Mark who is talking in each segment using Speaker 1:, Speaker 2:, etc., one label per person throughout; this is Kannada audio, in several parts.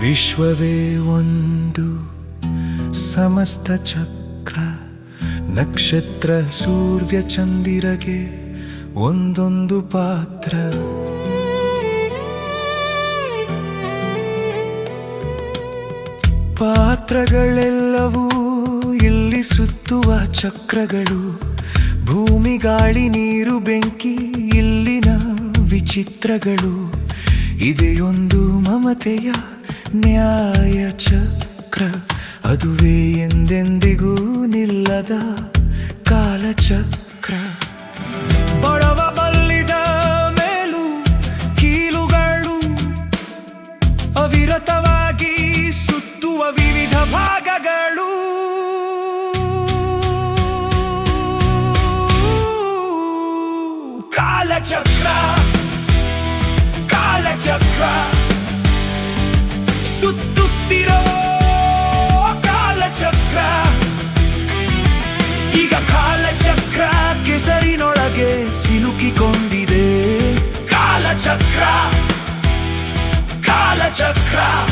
Speaker 1: ವಿಶ್ವವೇ ಒಂದು ಸಮಸ್ತ ಚಕ್ರ, ನಕ್ಷತ್ರ ಸೂರ್ಯ ಚಂದಿರಗೆ ಒಂದೊಂದು ಪಾತ್ರ. ಪಾತ್ರಗಳೆಲ್ಲವೂ ಇಲ್ಲಿ ಸುತ್ತುವ ಚಕ್ರಗಳು, ಭೂಮಿ, ಗಾಳಿ, ನೀರು, ಬೆಂಕಿ, ಇಲ್ಲಿನ ವಿಚಿತ್ರಗಳು. ಇದೆಯೊಂದು ಮಮತೆಯ ನ್ಯಾಯ ಚಕ್ರ ಅದುವೇ ಎಂದೆಂದಿಗೂ ನಿಲ್ಲದ ಸುತ್ತುತ್ತಿರೋ ಕಾಲಚಕ್ರ. ಈಗ ಕಾಲಚಕ್ರ ಕೆಸರಿನೊಳಗೆ ಸಿಲುಕಿಕೊಂಡಿದೆ. ಕಾಲಚಕ್ರ ಕಾಲಚಕ್ರ.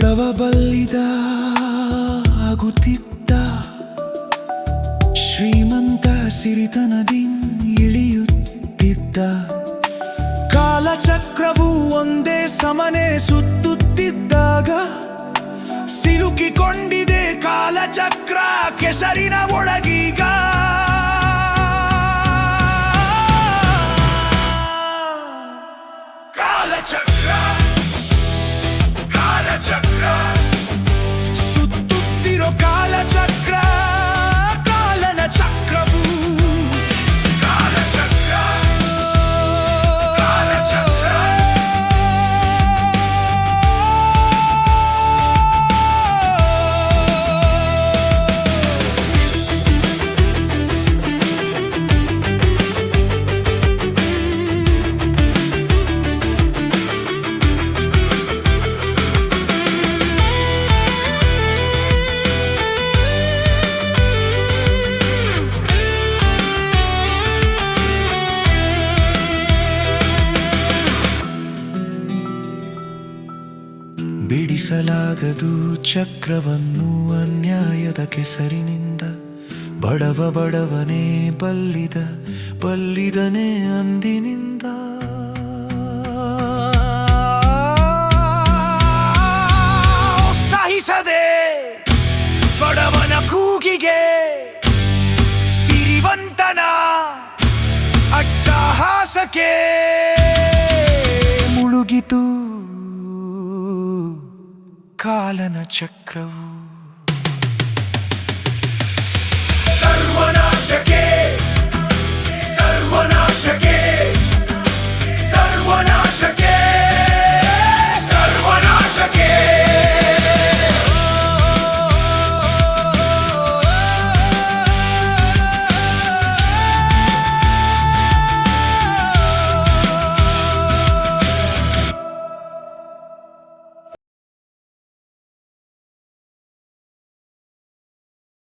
Speaker 1: ಬಡವ ಬಲ್ಲಿದ, ಆಗುತ್ತಿದ್ದ. ಶ್ರೀಮಂತ ಸಿರಿತನದಿ ಇಳಿಯುತ್ತಿದ್ದ. ಕಾಲಚಕ್ರವು ಒಂದೇ ಸಮನೆ ಸುತ್ತುತ್ತಿದ್ದಾಗ ಸಿಲುಕಿಕೊಂಡಿದೆ ಕಾಲಚಕ್ರ ಕೆಸರಿನ ಒಳಗೀಗ. ಕಾಲಚಕ್ರ ಬಿಡಿಸಲಾಗದು ಚಕ್ರವನ್ನು ಅನ್ಯಾಯದ ಕೆಸರಿನಿಂದ. ಬಡವ ಬಡವನೇ ಬಲ್ಲಿದ ಬಲ್ಲಿದನೇ ಅಂದಿನಿಂದ. ಸಹಿಸದೆ ಬಡವನ ಕೂಗಿಗೆ ಸಿರಿವಂತನ ಅಟ್ಟಹಾಸಕ್ಕೆ ಕಾಲನ ಚಕ್ರವು. ಸರ್ವನಾಶಕ್ಕೆ ಸರ್ವನಾಶಕ್ಕೆ.